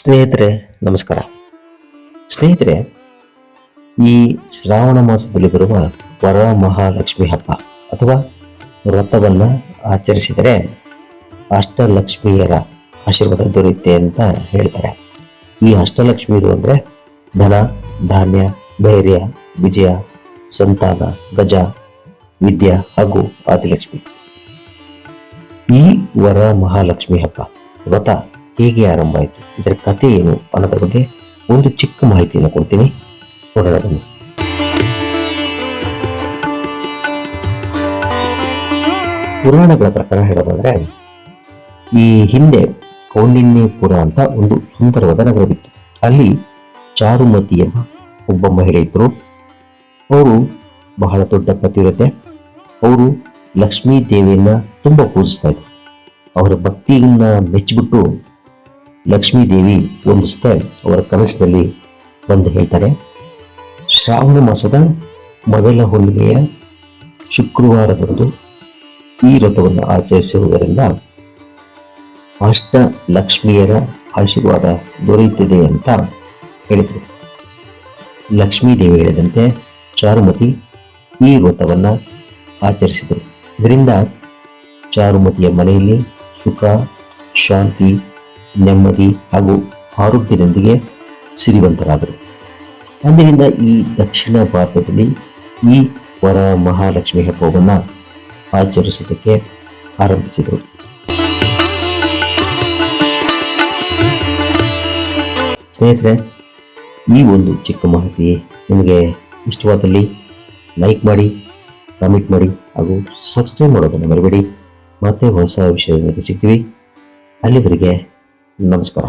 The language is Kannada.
ಸ್ನೇಹಿತರೆ, ನಮಸ್ಕಾರ. ಸ್ನೇಹಿತರೆ, ಈ ಶ್ರಾವಣ ಮಾಸದಲ್ಲಿ ಬರುವ ವರ ಮಹಾಲಕ್ಷ್ಮಿ ಹಬ್ಬ ಅಥವಾ ವ್ರತವನ್ನು ಆಚರಿಸಿದರೆ ಅಷ್ಟಲಕ್ಷ್ಮಿಯರ ಆಶೀರ್ವಾದ ದೊರೆಯುತ್ತೆ ಅಂತ ಹೇಳ್ತಾರೆ. ಈ ಅಷ್ಟಲಕ್ಷ್ಮಿಯರು ಅಂದರೆ ಧನ, ಧಾನ್ಯ, ಧೈರ್ಯ, ವಿಜಯ, ಸಂತಾನ, ಗಜ, ವಿದ್ಯಾ ಹಾಗೂ ಆದಿಲಕ್ಷ್ಮಿ. ಈ ವರ ಮಹಾಲಕ್ಷ್ಮಿ ಹಬ್ಬ, ವ್ರತ ಹೇಗೆ ಆರಂಭ ಆಯಿತು? ಇದರ ಕಥೆ ಏನು ಅನ್ನೋದ್ರ ಬಗ್ಗೆ ಒಂದು ಚಿಕ್ಕ ಮಾಹಿತಿಯನ್ನು ಕೊಡ್ತೀನಿ. ನೋಡೋಣ ಪುರಾಣಗಳ ಪ್ರಕಾರ ಹೇಳೋದಾದ್ರೆ, ಈ ಹಿಂದೆ ಕೌಂಡಿನ್ಯಪುರ ಅಂತ ಒಂದು ಸುಂದರವಾದ ನಗರವಿತ್ತು ಅಲ್ಲಿ ಚಾರುಮತಿ ಎಂಬ ಒಬ್ಬ ಮಹಿಳೆ ಇದ್ರು. ಅವರು ಬಹಳ ದೊಡ್ಡ ಪತಿವ್ರತೆ. ಅವರು ಲಕ್ಷ್ಮೀ ದೇವಿಯನ್ನ ತುಂಬಾ ಪೂಜಿಸ್ತಾ ಇದ್ರು. ಅವರ ಭಕ್ತಿಯನ್ನ ಮೆಚ್ಚಿಬಿಟ್ಟು ಲಕ್ಷ್ಮೀ ದೇವಿ ಒಂದು ಸುತ್ತ ಅವರ ಕನಸಿನಲ್ಲಿ ಬಂದು ಹೇಳ್ತಾರೆ, ಶ್ರಾವಣ ಮಾಸದ ಮೊದಲ ಹುಣ್ಣಿಮೆಯ ಶುಕ್ರವಾರದಂದು ಈ ವ್ರತವನ್ನು ಆಚರಿಸುವುದರಿಂದ ಅಷ್ಟ ಲಕ್ಷ್ಮಿಯರ ಆಶೀರ್ವಾದ ದೊರೆಯುತ್ತಿದೆ ಅಂತ ಹೇಳಿದರು. ಲಕ್ಷ್ಮೀ ದೇವಿ ಹೇಳಿದಂತೆ ಚಾರುಮತಿ ಈ ವ್ರತವನ್ನು ಆಚರಿಸಿದರು. ಇದರಿಂದ ಚಾರುಮತಿಯ ಮನೆಯಲ್ಲಿ ಸುಖ, ಶಾಂತಿ ನೆಮ್ಮದಿ ಹಾಗೂ ಆರೋಗ್ಯದೊಂದಿಗೆ ಸಿರಿವಂತರಾದರು. ಅಂದಿನಿಂದ ಈ ದಕ್ಷಿಣ ಭಾರತದಲ್ಲಿ ಈ ವರ ಮಹಾಲಕ್ಷ್ಮಿ ಹಬ್ಬವನ್ನು ಆಚರಿಸುವುದಕ್ಕೆ ಆರಂಭಿಸಿದರು. ಸ್ನೇಹಿತರೆ, ಈ ಒಂದು ಚಿಕ್ಕ ಮಾಹಿತಿ ನಿಮಗೆ ಇಷ್ಟವಾದಲ್ಲಿ ಲೈಕ್ ಮಾಡಿ, ಕಮೆಂಟ್ ಮಾಡಿ ಹಾಗೂ ಸಬ್ಸ್ಕ್ರೈಬ್ ಮಾಡೋದನ್ನು ಮರಿಬೇಡಿ. ಮತ್ತೆ ಹೊಸ ವಿಷಯದಲ್ಲಿ ಸಿಗ್ತೀವಿ. ಅಲ್ಲಿವರೆಗೆ ನಮಸ್ಕಾರ